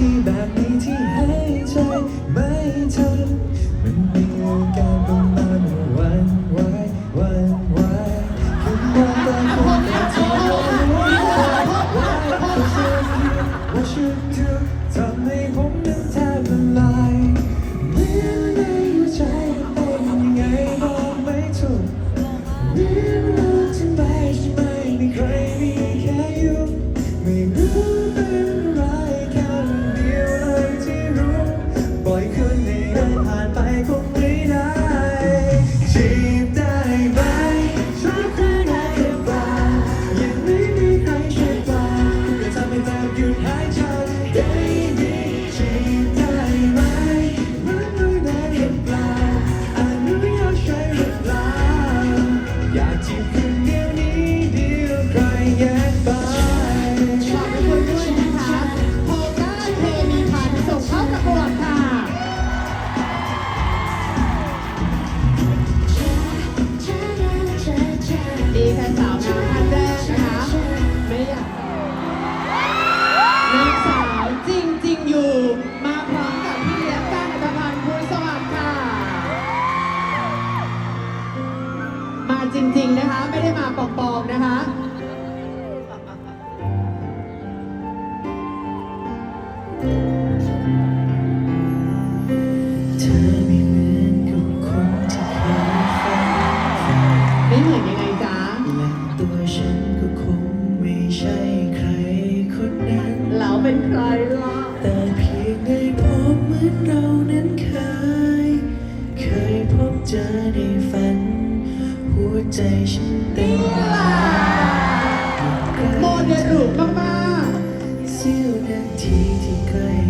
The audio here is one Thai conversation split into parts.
back ใจฉันเต้นโมเดลถูกมากๆเสี้ยวนาทีที่เคย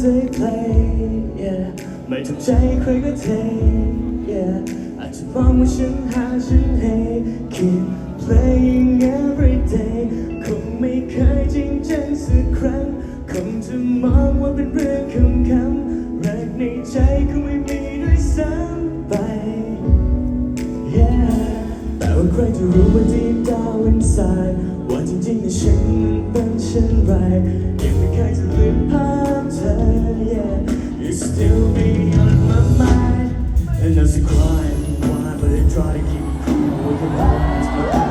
ซื้อใค yeah ไม่ทำใจใครก็เท yeah อาจจะมองว่าฉันหาฉันให้ keep playing every day คงไม่เคยจริงจังสักครั้งคงจะมองว่าเป็นเรื่องคำคำรักในใจคงไม่มีด้วยซ้ำไป yeah แต่ว่าใครจะรู้ว่าที่ดาว inside ว่าจริงๆในะฉันเป็นเช่นไรยังไม่เคยจะลืมภาพ her, yeah It's still be on my mind And as I climb, why would I try to keep cool with the lights?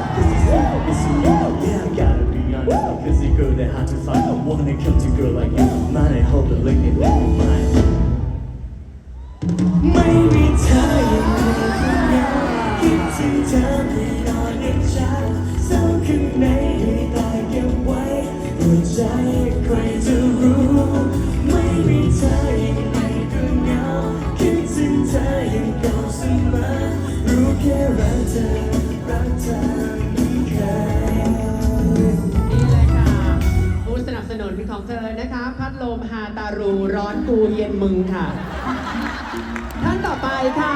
พัดลมฮาตารูร้อนกูเย็นมึงค่ะ ท่านต่อไปค่ะ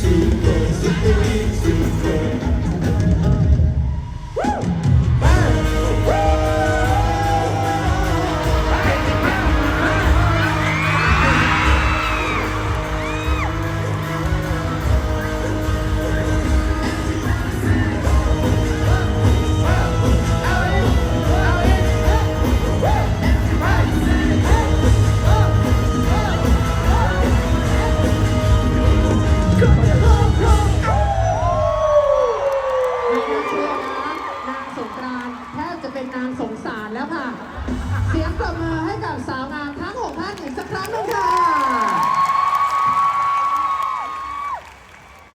松 哥